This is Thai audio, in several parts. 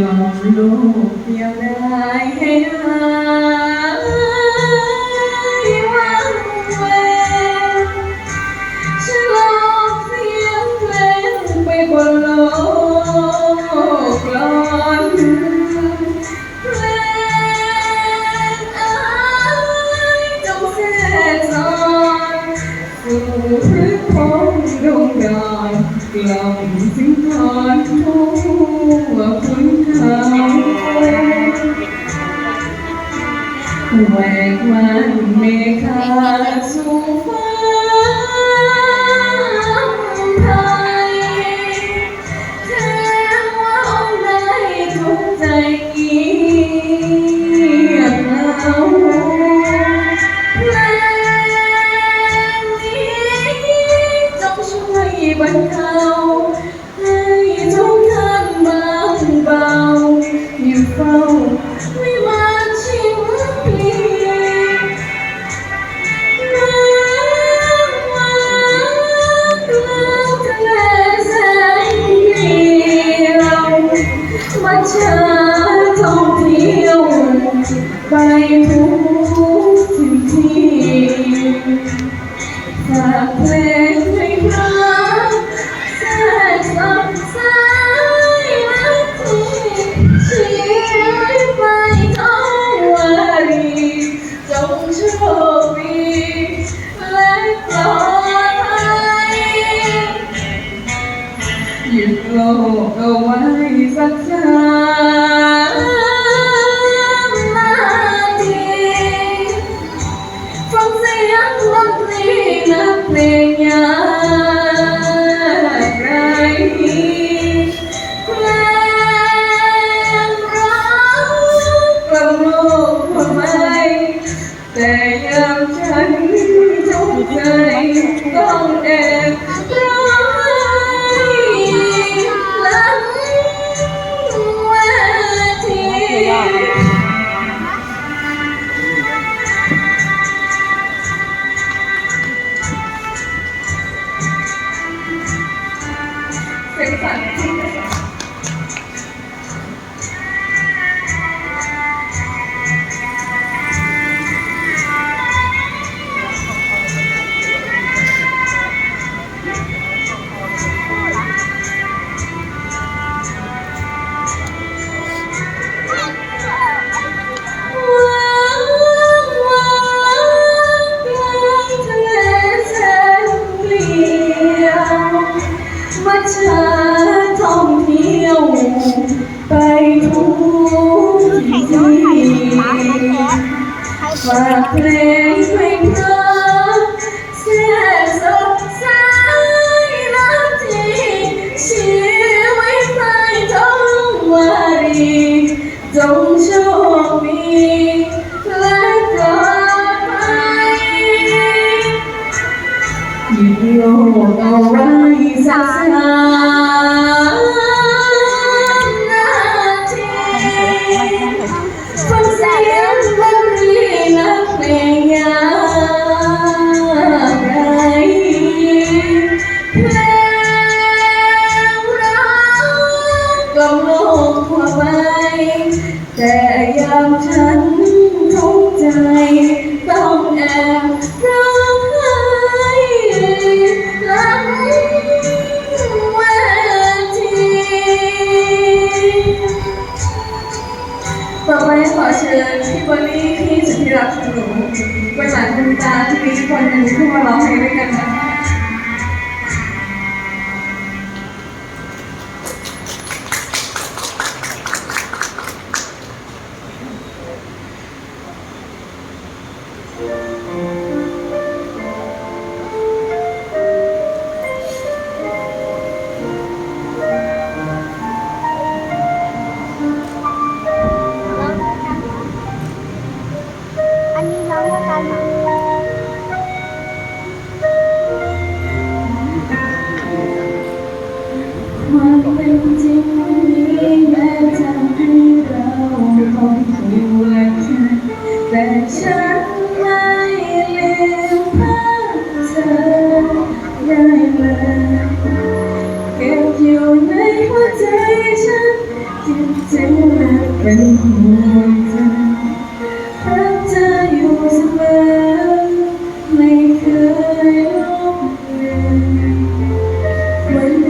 หลอกลวงเพียงได้ให้ได้ ดวงดาวกล่อมถึงฐานทั่าคุณทางแหวกวันเมฆาสู่ฟ้า บรรเทาให้ทุกท่านบางเบาอยู่เฝ้า ฉันท่องเที่ยว ไปทุกที่ฝากเพลงไว้เธอ เลยที่บอลลี่ที่ที่รักหนูประสานคุณตาที่มีทุกคนที่มาร้องเพลงด้วยกันนะคะ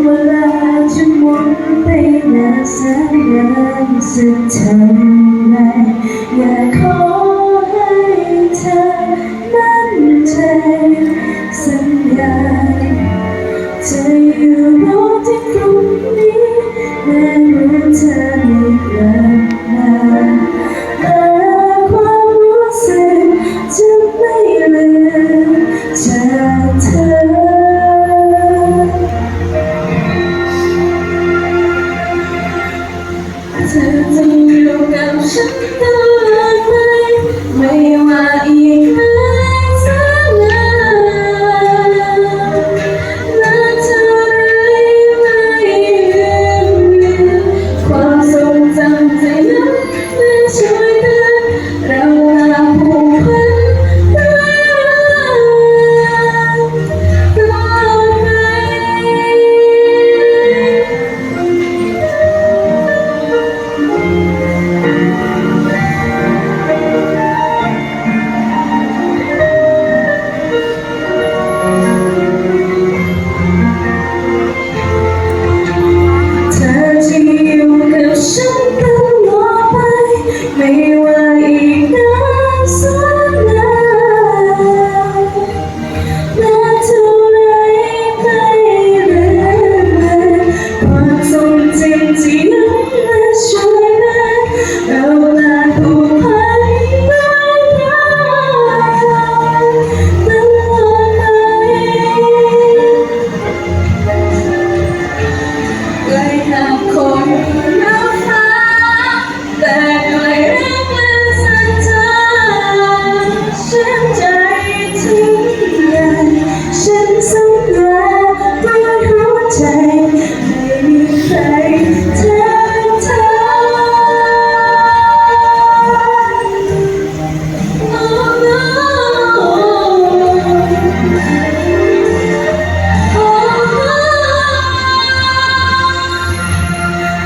วลาจะนหมุนไปนานแสนนานสักเท่าไรอยากขอ อยู่กับฉันตลวดไปไม่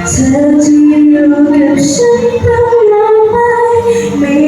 曾经拥有，更深的浪漫。